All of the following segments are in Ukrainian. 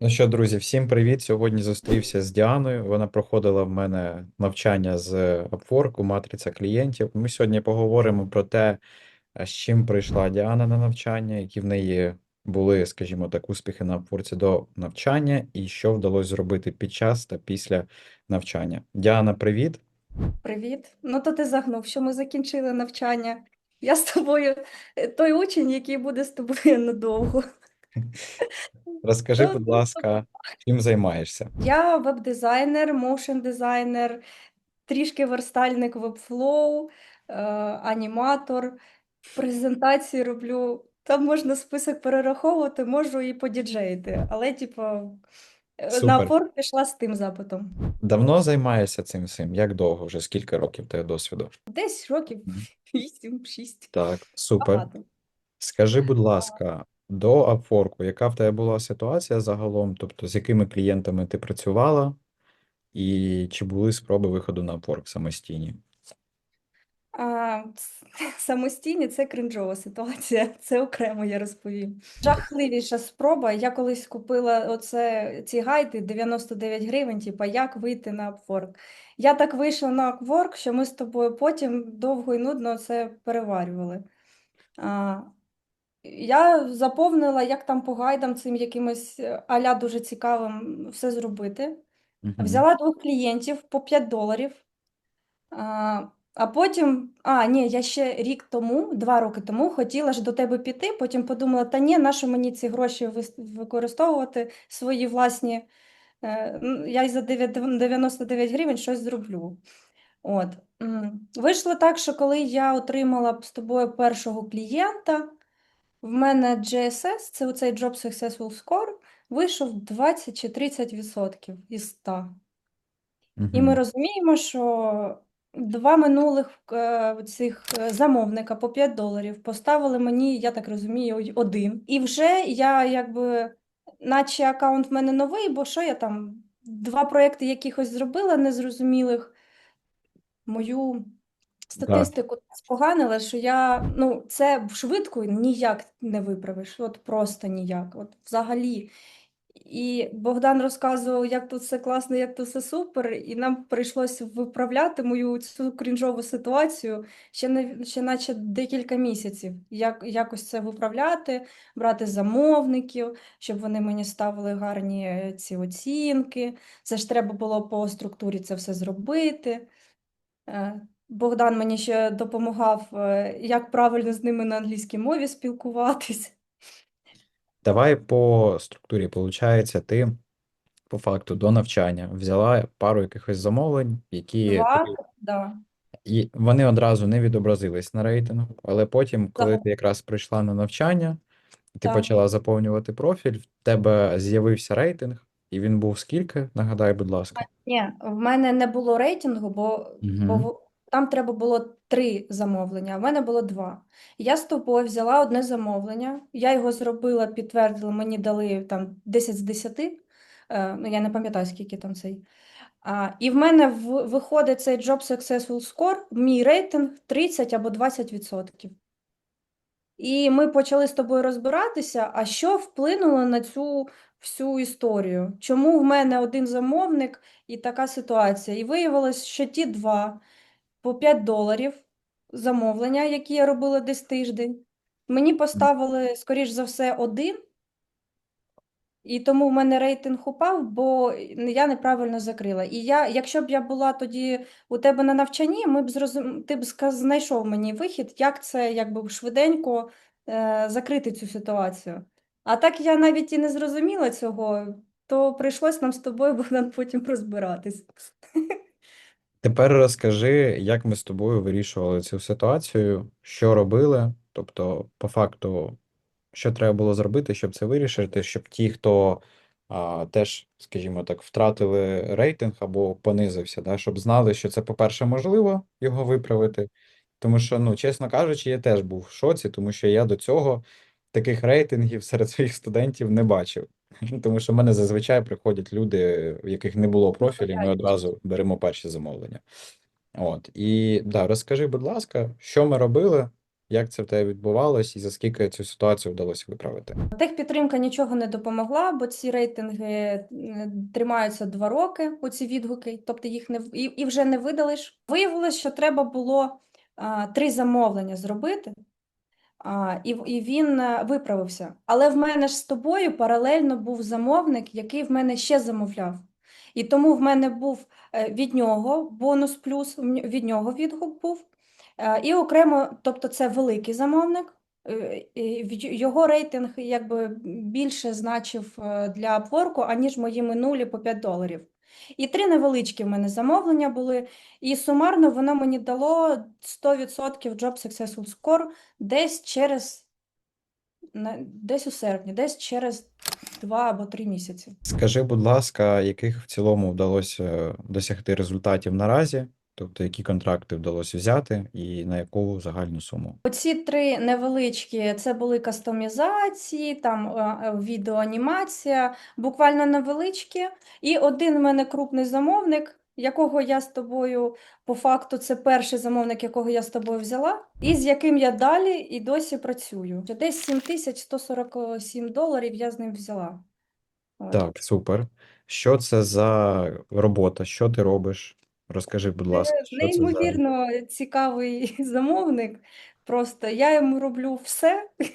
Ну що, друзі, всім привіт! Сьогодні зустрівся з Діаною. Вона проходила в мене навчання з Upwork, матриця клієнтів. Ми сьогодні поговоримо про те, з чим прийшла Діана на навчання, які в неї були, скажімо так, успіхи на Upwork до навчання, і що вдалося зробити під час та після навчання. Діана, привіт! Привіт. Ну, то ти загнув, що ми закінчили навчання. Я з тобою е, той учень, який буде з тобою надовго. Розкажи, будь ласка, чим займаєшся? Я веб-дизайнер, моушн-дизайнер, трішки верстальник Webflow, е, аніматор, презентації роблю. Там можна список перераховувати, можу і подіджеїти, але, типу, е, на. Upwork пішла з тим запитом. Давно займаєшся цим всім? Як довго? Вже скільки років тебе досвіду? Десь років. 8-6. Так, супер. Багато. Скажи, будь ласка, до Upwork, яка в тебе була ситуація загалом? Тобто, з якими клієнтами ти працювала, і чи були спроби виходу на Upwork самостійні? А, самостійні це кринжова ситуація. Це окремо я розповім. Жахливіша спроба. Я колись купила оце ці гайди 99 гривень, типа як вийти на Upwork. Я так вийшла на Upwork, що ми з тобою потім довго і нудно це переварювали. А, я заповнила, як там по гайдам цим якимось е, аля дуже цікавим все зробити. Мгм. Взяла двох клієнтів по 5 доларів. А, а потім, а, ні, я ще рік тому, два роки тому хотіла ж до тебе піти, потім подумала, та ні, нащо мені ці гроші вис- використовувати свої власні. Е, м, я й за 9 99 гривень щось зроблю. От. м. Вийшло так, що коли я отримала б з тобою першого клієнта, в мене GSS, це оцей Job Successful Score, вийшов 20 чи 30% із 100. І ми розуміємо, що два минулих е, цих е, замовника по 5 доларів поставили мені, я так розумію, один. І вже я якби, наче аккаунт в мене новий, бо що я там, два проекти якихось зробила незрозумілих, мою Так. статистику споганила, що я, ну, це швидко ніяк не виправиш, от просто ніяк, от взагалі. І Богдан розказував, як тут все класно, як тут все супер, і нам прийшлося виправляти мою цю крінжову ситуацію ще не ще наче декілька місяців. Як якось це виправляти, брати замовників, щоб вони мені ставили гарні е, ці оцінки. Це ж треба було по структурі це все зробити. Богдан мені ще допомагав, е, як правильно з ними на англійській мові спілкуватись. Давай по структурі. Получається, ти по факту до навчання взяла пару якихось замовлень, які Два, да. І вони одразу не відобразились на рейтингу, але потім, коли Так. ти якраз прийшла на навчання, ти Так. почала заповнювати профіль, в тебе з'явився рейтинг, і він був скільки? Нагадай, будь ласка. Ні, в мене не було рейтингу, бо, бо Угу. Там треба було три замовлення, а в мене було два. Я з тобою взяла одне замовлення, я його зробила, підтвердила, мені дали там 10 з 10, е, ну я не пам'ятаю, скільки там цей. А, і в мене в, виходить цей Job Successful Score, мій рейтинг 30 або 20%. І ми почали з тобою розбиратися, а що вплинуло на цю всю історію? Чому в мене один замовник і така ситуація? І виявилось, що ті два по 5 доларів замовлення, які я робила десь тиждень, мені поставили, скоріш за все, один, і тому в мене рейтинг упав, бо я неправильно закрила. І я, якщо б я була тоді у тебе на навчанні, ми б зрозум... ти б знайшов мені вихід, як це якби швиденько е... закрити цю ситуацію. А так я навіть і не зрозуміла цього, то прийшлось нам з тобою, Богдан, потім розбиратись. Тепер розкажи, як ми з тобою вирішували цю ситуацію, що робили, тобто, по факту, що треба було зробити, щоб це вирішити, щоб ті, хто а, теж, скажімо так, втратили рейтинг або понизився, да, щоб знали, що це, по-перше, можливо його виправити. Тому що, ну, чесно кажучи, я теж був в шоці, тому що я до цього таких рейтингів серед своїх студентів не бачив. Тому що в мене зазвичай приходять люди, в яких не було профілі, ми одразу беремо перші замовлення. От. І да, розкажи, будь ласка, що ми робили, як це в тебе відбувалось і за скільки цю ситуацію вдалося виправити? Техпідтримка нічого не допомогла, бо ці рейтинги е, тримаються два роки, оці відгуки, тобто їх не і, і вже не видалиш. Виявилось, що треба було а, три замовлення зробити, а, і, і він е, виправився. Але в мене ж з тобою паралельно був замовник, який в мене ще замовляв. І тому в мене був е, від нього бонус плюс, від нього відгук був. Е, І окремо, тобто це великий замовник, його рейтинг якби більше значив для Upwork, аніж мої минулі по 5 доларів. І три невеличкі в мене замовлення були, і сумарно воно мені дало 100% Job Successful Score десь через десь у серпні, десь через два або три місяці. Скажи, будь ласка, яких в цілому вдалося досягти результатів наразі? Тобто, які контракти вдалося взяти і на яку загальну суму? Оці три невеличкі це були кастомізації, там е, е, відеоанімація, буквально невеличкі. І один в мене крупний замовник, якого я з тобою, по факту, це перший замовник, якого я з тобою взяла, і з яким я далі і досі працюю. Десь 7147 доларів я з ним взяла. Так, супер. Що це за робота? Що ти робиш? Розкажи, будь ласка, що це за Неймовірно цікавий замовник. Просто я йому роблю все.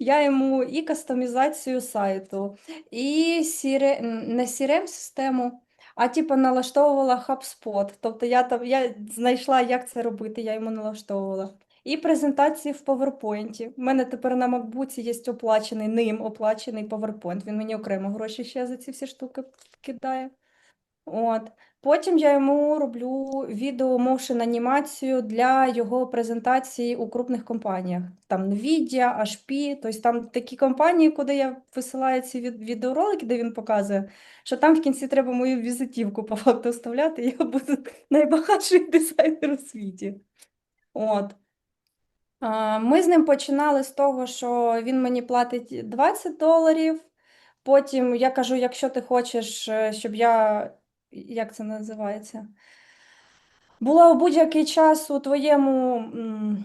Я йому і кастомізацію сайту, і сіре... не CRM-систему, а типу налаштовувала HubSpot. Тобто я там я знайшла, як це робити, я йому налаштовувала. І презентації в PowerPoint. У мене тепер на MacBook є оплачений, ним оплачений PowerPoint. Він мені окремо гроші ще за ці всі штуки кидає. От. Потім я йому роблю відео моушен анімацію для його презентації у крупних компаніях. Там Nvidia, HP, тобто там такі компанії, куди я висилаю ці відеоролики, де він показує, що там в кінці треба мою візитівку по факту вставляти, я буду найбагатший дизайнер у світі. От. Ми з ним починали з того, що він мені платить 20 доларів. Потім я кажу, якщо ти хочеш, е, щоб я, як це називається? Була у будь-який час у твоєму е,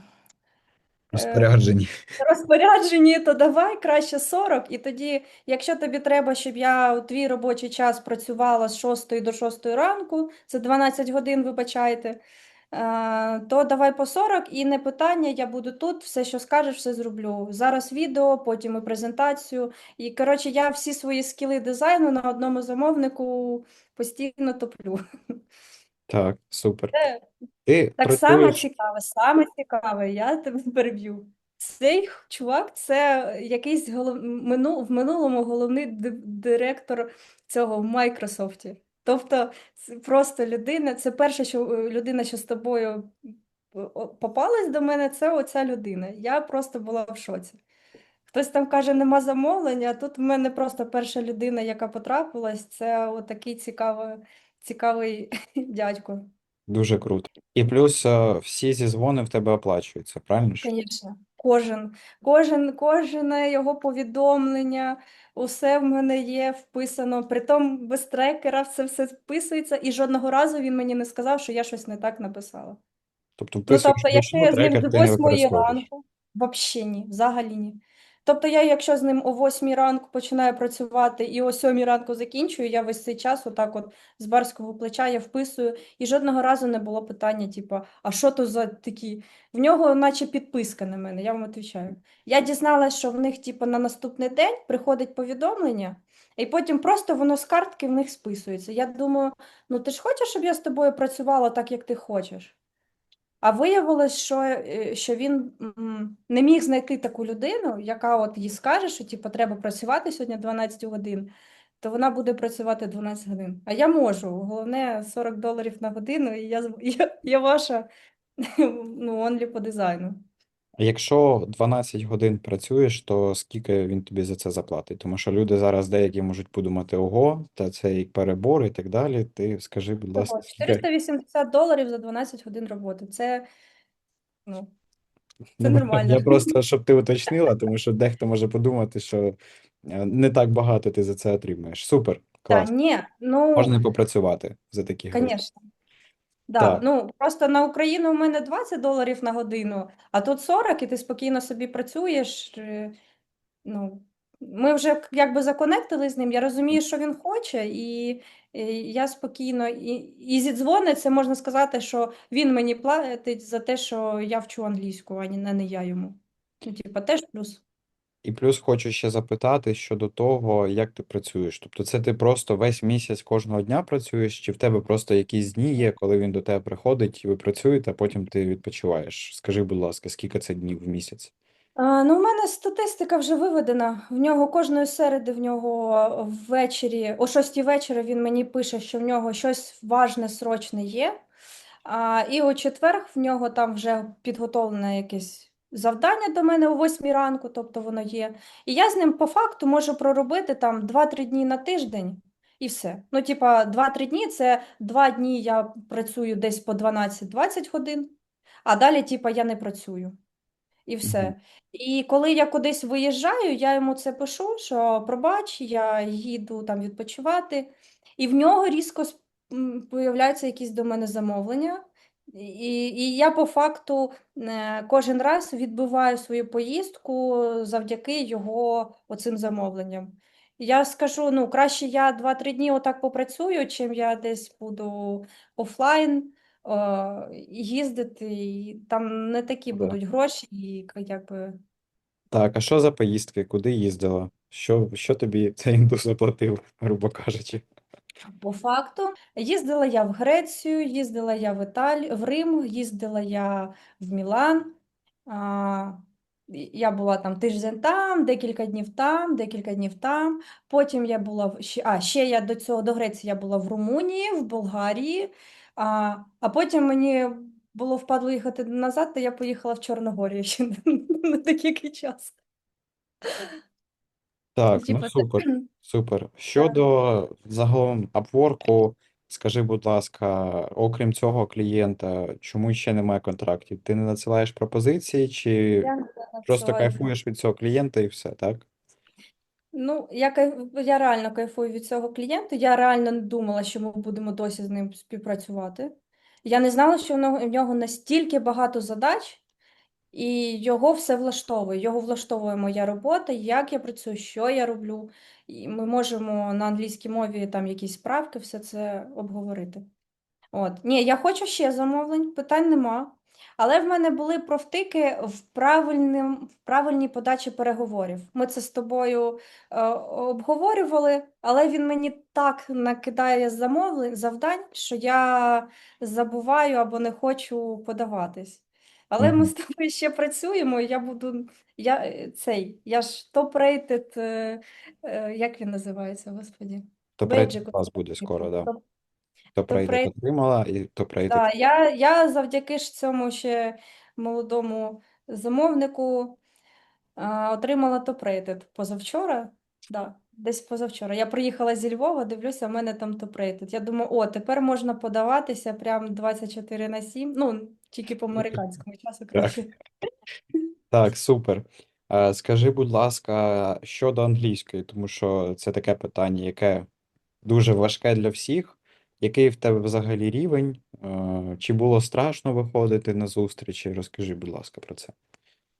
розпорядженні, то давай краще 40. І тоді, якщо тобі треба, щоб я у твій робочий час працювала з 6 до 6 ранку, це 12 годин, вибачайте, то давай по 40 і не питання, я буду тут, все, що скажеш, все зроблю. Зараз відео, потім і презентацію. І, коротше, я всі свої скіли дизайну на одному замовнику постійно топлю. Так, супер. Це Ти Так само цікаве, саме цікаве, я тебе переб'ю. Цей чувак це якийсь голов... мину... в минулому головний директор цього в Майкрософті. Тобто просто людина, це перша що, е, людина, що з тобою о, попалась до мене, це оця людина. Я просто була в шоці. Хтось там каже, нема замовлення, а тут в мене просто перша людина, яка потрапилась, це отакий цікавий, цікавий дядько. дуже круто. І плюс е, всі зізвони в тебе оплачуються, правильно ж? Звісно, кожен, кожен, кожне його повідомлення, усе в мене є вписано. Притом без трекера все все вписується, і жодного разу він мені не сказав, що я щось не так написала. Тобто Ну, тобто, якщо я з ним до восьмої не 8 ранку, взагалі ні, взагалі ні. Тобто я, якщо з ним о 8 ранку починаю працювати і о 7 ранку закінчую, я весь цей час отак от з барського плеча я вписую, і жодного разу не було питання, типу, а що то за такі? В нього наче підписка на мене, я вам відповідаю. Я дізналась, що в них, типу, на наступний день приходить повідомлення, і потім просто воно з картки в них списується. Я думаю, ну ти ж хочеш, щоб я з тобою працювала так, як ти хочеш? А виявилось, що, е, що він не міг знайти таку людину, яка от їй скаже, що типу, треба працювати сьогодні 12 годин, то вона буде працювати 12 годин. А я можу. Головне 40 доларів на годину, і я, я, я ваша ну, онлі по дизайну. А Якщо 12 годин працюєш, то скільки він тобі за це заплатить? Тому що люди зараз деякі можуть подумати, ого, та це і перебор, і так далі. Ти скажи, будь ласка, Того, скільки 480 доларів за 12 годин роботи. Це, ну, це Ну, нормально. Я просто, щоб ти уточнила, тому що дехто може подумати, що е, не так багато ти за це отримаєш. Супер, Та клас. ні, ну, Можна і попрацювати за такі гроші. звісно. Да, Так. ну просто на Україну в мене 20 доларів на годину, а тут 40, і ти спокійно собі працюєш. е, Ну, ми вже к- якби законектили з ним. Я розумію, що він хоче, і, і я спокійно і, і зі дзвони, можна сказати, що він мені платить за те, що я вчу англійську, а не, не я йому. Ну, типа, теж плюс. І плюс хочу ще запитати щодо того, як ти працюєш. Тобто, це ти просто весь місяць кожного дня працюєш, чи в тебе просто якісь дні є, коли він до тебе приходить, і ви працюєте, а потім ти відпочиваєш? Скажи, будь ласка, скільки це днів в місяць? Ну, у мене статистика вже виведена. В нього кожної середи, в нього ввечері, о 6 вечора він мені пише, що в нього щось важне, срочне є. А, і у четвер в нього там вже підготовлене якесь завдання до мене о 8 ранку, тобто воно є. І я з ним по факту можу проробити там 2-3 дні на тиждень і все. Ну, типа, 2-3 дні це 2 дні я працюю десь по 12-20 годин, а далі, типа, я не працюю. І все. І коли я кудись виїжджаю, я йому це пишу, що пробач, я їду там відпочивати, і в нього різко появляються якісь до мене замовлення. І, і я по факту е, кожен раз відбиваю свою поїздку завдяки його оцим замовленням. Я скажу, ну, краще я 2-3 дні отак попрацюю, чим я десь буду офлайн е, їздити, і там не такі Да. будуть гроші, і якби. Так, а що за поїздки? Куди їздила? Що, що тобі цей індус заплатив, грубо кажучи? По факту їздила я в Грецію, їздила я в Італію, в Рим, їздила я в Мілан. А, я була там тиждень там, декілька днів там, декілька днів там. Потім я була в а, ще я до цього до Греції я була в Румунії, в Болгарії. А, а потім мені було впадло їхати назад, то я поїхала в Чорногорію ще на деякий час. Так, ну супер, супер. Щодо загалом Upwork, скажи, будь ласка, окрім цього клієнта, чому ще немає контрактів? Ти не надсилаєш пропозиції, чи Я не просто надсилаю. кайфуєш від цього клієнта і все, так? Ну, я, кайф... я реально кайфую від цього клієнта. Я реально не думала, що ми будемо досі з ним співпрацювати. Я не знала, що в нього, в нього настільки багато задач, і його все влаштовує. Його влаштовує моя робота, як я працюю, що я роблю. І ми можемо на англійській мові там якісь справки, все це обговорити. От. Ні, я хочу ще замовлень, питань нема. Але в мене були провтики в правильним, в правильній подачі переговорів. Ми це з тобою е, обговорювали, але він мені так накидає замовлень, завдань, що я забуваю або не хочу подаватись. Але ми з тобою ще працюємо, я буду. Я, е, цей, я ж топ-рейтед, е, е, як він називається, господі? Топ-рейд Бейджик. у вас буде скоро, да. Топ- Топ-рейд топ-рейд. отримала і топ-рейд Да, я, я завдяки ж цьому ще молодому замовнику а, отримала топ-рейтед позавчора. Да, десь позавчора. Я приїхала зі Львова, дивлюся, в мене там топ-рейтед. Я думаю, о, тепер можна подаватися прям 24 на 7. Ну, тільки по американському часу краще. Так, супер. Е, Скажи, будь ласка, щодо англійської, тому що це таке питання, яке дуже важке для всіх. Який в тебе взагалі рівень? Е, Чи було страшно виходити на зустрічі? Розкажи, будь ласка, про це.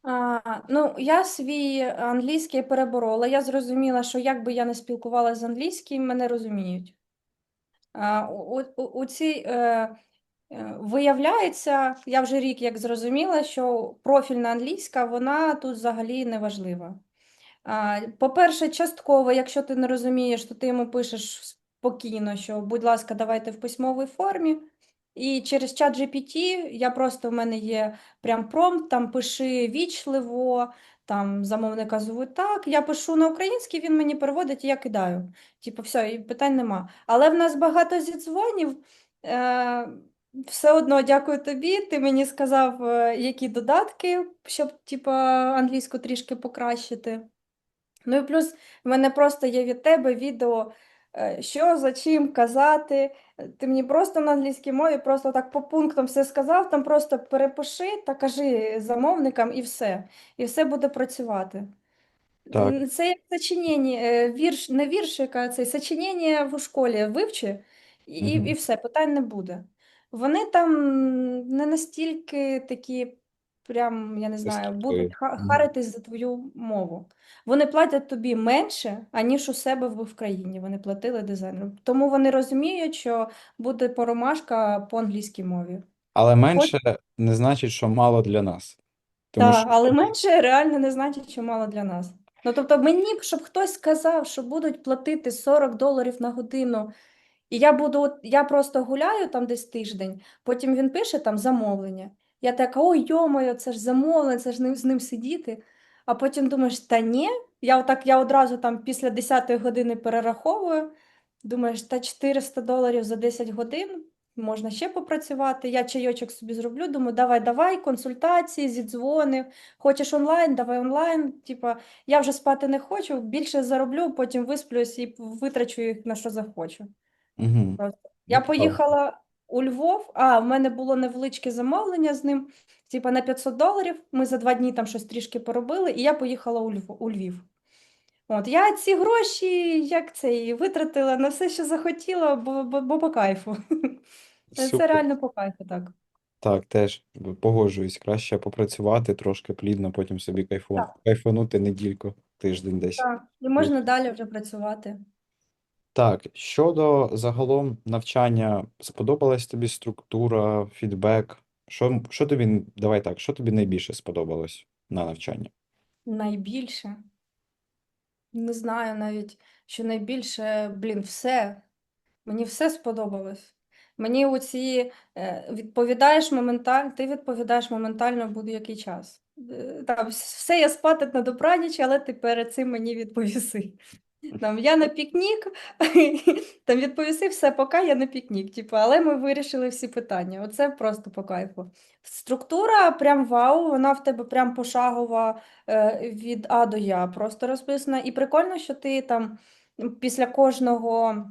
А, ну, я свій англійський переборола. Я зрозуміла, що як би я не спілкувалася з англійським, мене розуміють. А, у, у, у цій, е, е, виявляється, я вже рік як зрозуміла, що профільна англійська, вона тут взагалі не важлива. По-перше, частково, якщо ти не розумієш, то ти йому пишеш спокійно, що, будь ласка, давайте в письмовій формі. І через чат GPT я просто в мене є прям промпт, там пиши вічливо, там замовника звуть так. Я пишу на українській, він мені переводить, і я кидаю. Типу, все, і питань нема. Але в нас багато зідзвонів. Е, все одно дякую тобі. Ти мені сказав, е, які додатки, щоб типу, англійську трішки покращити. Ну і плюс в мене просто є від тебе відео, що за чим казати. Е, Ти мені просто на англійській мові просто так по пунктам все сказав, там просто перепиши та кажи замовникам і все. І все буде працювати. Так. Це як сочинення, е, вірш, не віршик, а це сочинення в школі вивчи, і, і Мгм. і все, питань не буде. Вони там не настільки такі, прям, я не знаю, будуть ха- харитись за твою мову. Вони платять тобі менше, аніж у себе в в країні. Вони платили дизайнеру. Тому вони розуміють, що буде поромашка по англійській мові. Але менше не значить, що мало для нас. Тому Так, що але менше реально не значить, що мало для нас. Ну, тобто, мені б, щоб хтось сказав, що будуть платити 40 доларів на годину, і я буду, от, я просто гуляю там десь тиждень, потім він пише там замовлення. Я така, ой, йомою, це ж замовлення, це ж ним, з ним сидіти. А потім думаєш, та ні, я отак, я одразу там після 10 години перераховую, думаєш, та 400 доларів за 10 годин, можна ще попрацювати. Я чайочок собі зроблю, думаю, давай, давай, консультації, зідзвони. Хочеш онлайн, давай онлайн. Типа, я вже спати не хочу, більше зароблю, потім висплюсь і витрачу їх на що захочу. Просто. Ну, Я поїхала у Львов, а в мене було невеличке замовлення з ним, типа на 500 доларів. Ми за два дні там щось трішки поробили, і я поїхала у Львов, у Львів. От, я ці гроші, як це, і витратила на все, що захотіла, бо, бо, бо по кайфу. Це реально по кайфу, так. Так, теж погоджуюсь. Краще попрацювати трошки плідно, потім собі кайфу... Так. кайфанути недільку, тиждень десь. Так, і можна далі вже працювати. Так, щодо загалом навчання, сподобалась тобі структура, фідбек? Що, що тобі, давай так, що тобі найбільше сподобалось на навчанні? Найбільше. Не знаю навіть, що найбільше, блін, все. Мені все сподобалось. Мені оці е, відповідаєш моментально, ти відповідаєш моментально в будь-який час. Е, Там все я спати на добраніч, але ти перед цим мені відповіси. Там я на пікнік, там відповіси все, поки я на пікнік. Типу, але ми вирішили всі питання. Оце просто по кайфу. Структура прям вау, вона в тебе прям пошагова е, від А до Я просто розписана. І прикольно, що ти там після кожного,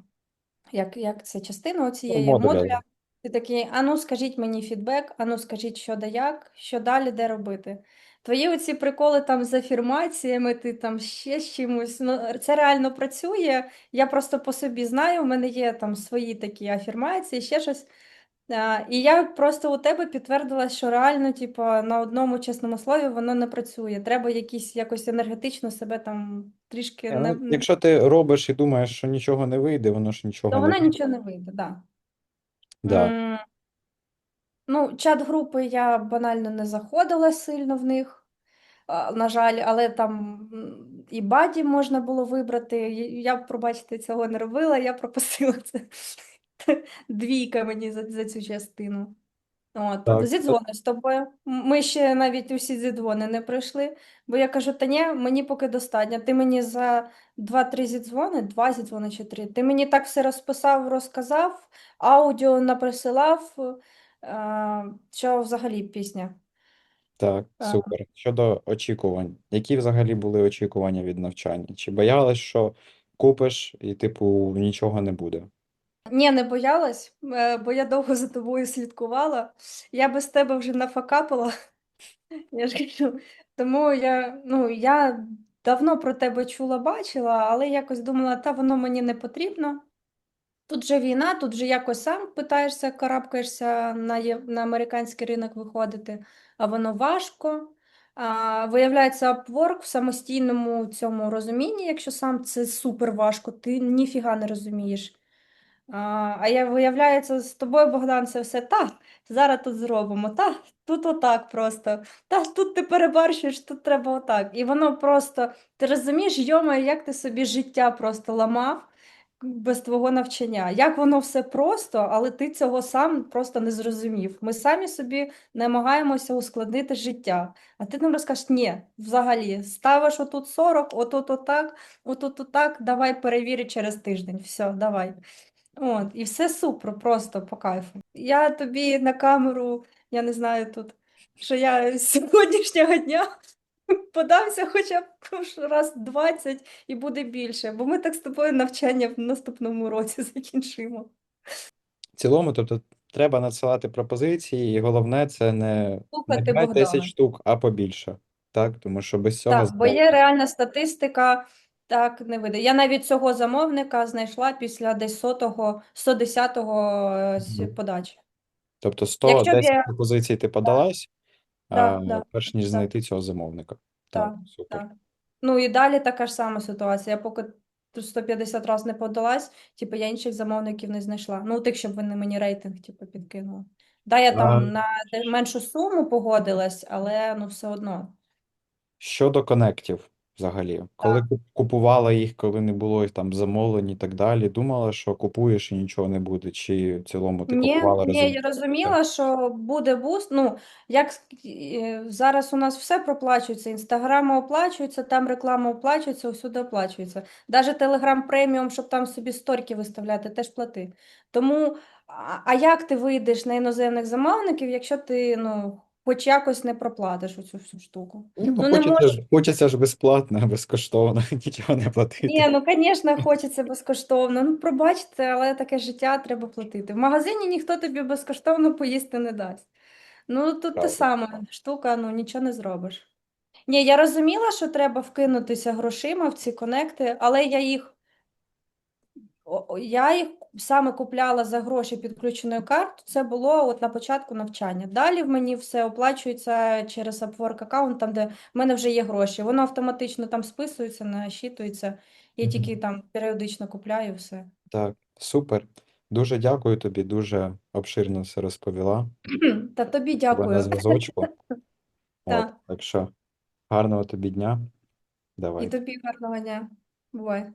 як, як це частина цієї Модуля. модуля, ти такий, ану, скажіть мені фідбек, ану, скажіть, що да як, що далі, де робити. Твої оці приколи там з афірмаціями, ти там ще з чимось. Ну, це реально працює. Я просто по собі знаю, в мене є там свої такі афірмації, ще щось. А, і я просто у тебе підтвердила, що реально, типу, на одному чесному слові воно не працює. Треба якісь якось енергетично себе там трішки Е, не, ну, Якщо ти робиш і думаєш, що нічого не вийде, воно ж нічого то не воно вийде. нічого не вийде, да. Да. М, Ну, чат-групи я банально не заходила сильно в них, а, на жаль, але там м, і баді можна було вибрати. І Я, пробачте, цього не робила, я пропустила це. Двійка мені за, за цю частину. От, Так, зідзвони з тобою. Ми ще навіть усі зідзвони не пройшли, бо я кажу, та ні, мені поки достатньо. Ти мені за два-три зідзвони, два зідзвони чи три. Ти мені так все розписав, розказав, аудіо наприсилав, а, що взагалі пісня. Так, А, супер. Щодо очікувань, які взагалі були очікування від навчання? Чи боялась, що купиш і, типу, нічого не буде? Ні, не боялась, е, бо я довго за тобою слідкувала. Я без тебе вже нафакапила. Я ж кажу. Тому я, ну, я давно про тебе чула, бачила, але якось думала, та воно мені не потрібно. Тут же війна, тут же якось сам питаєшся, карабкаєшся на, на американський ринок виходити, а воно важко. А, виявляється, Upwork в самостійному цьому розумінні, якщо сам це супер важко, ти ніфіга не розумієш. А, а я, виявляється, з тобою, Богдан, це все та, зараз тут зробимо, та, тут отак просто, та, тут ти перебарщуєш, тут треба отак. І воно просто, ти розумієш, йома, як ти собі життя просто ламав без твого навчання. Як воно все просто, але ти цього сам просто не зрозумів. Ми самі собі намагаємося ускладнити життя. А ти нам розкажеш, ні, взагалі, ставиш отут 40, отут отак, отут отак, давай перевірю через тиждень. Все, давай. От, і все супер, просто по кайфу. Я тобі на камеру, я не знаю тут, що я з сьогоднішнього дня подамся хоча б раз 20 і буде більше, бо ми так з тобою навчання в наступному році закінчимо. В цілому, тобто, треба надсилати пропозиції, і головне це не, не Слухати 5 тисяч Богдана. штук, а побільше. Так, тому що без цього Так, бо є реальна статистика, так не вийде. Я навіть цього замовника знайшла після десь сотого, 110-го е, Мгм. подачі. Тобто Якщо б 110 я пропозицій ти подалась, да, да, перш ніж так, знайти цього замовника. Так, так, супер. так. Ну і далі така ж сама ситуація. Я поки 150 разів не подалась, типу я інших замовників не знайшла. Ну, тих, щоб вони мені рейтинг, типу, підкинули. Да, я А там на меншу суму погодилась, але ну все одно. щодо конектів взагалі, коли куп- купувала їх, коли не було їх там замовлень і так далі, думала, що купуєш і нічого не буде, чи в цілому ти Ні, купувала ні, я розуміла, що буде буст. Ну, як ск- е, зараз у нас все проплачується, інстаграм оплачується, там реклама оплачується, всюди оплачується. Навіть Телеграм преміум, щоб там собі сторіки виставляти, теж плати. Тому, а, а як ти вийдеш на іноземних замовників, якщо ти ну, хоч якось не проплатиш оцю всю штуку? Ні, ну Ну, не хочеться можеш. ж, хочеться ж безплатно, безкоштовно, нічого не Ні, платити. ну, звісно, хочеться безкоштовно. Ну, пробачте, але таке життя треба платити. В магазині ніхто тобі безкоштовно поїсти не дасть. Ну, тут те саме штука, ну нічого не зробиш. Ні, я розуміла, що треба вкинутися грошима в ці конекти, але я їх, я їх саме купляла за гроші підключеною картою. Це було от на початку навчання. Далі в мені все оплачується через Upwork аккаунт, там, де в мене вже є гроші. Воно автоматично там списується, насчитується. Я Мгм. тільки там періодично купляю все. Так, супер. Дуже дякую тобі, дуже обширно все розповіла. Та тобі Тебе на дякую. зв'язочку. От, Так. так що гарного тобі дня. І Давай. тобі гарного дня. Бувай.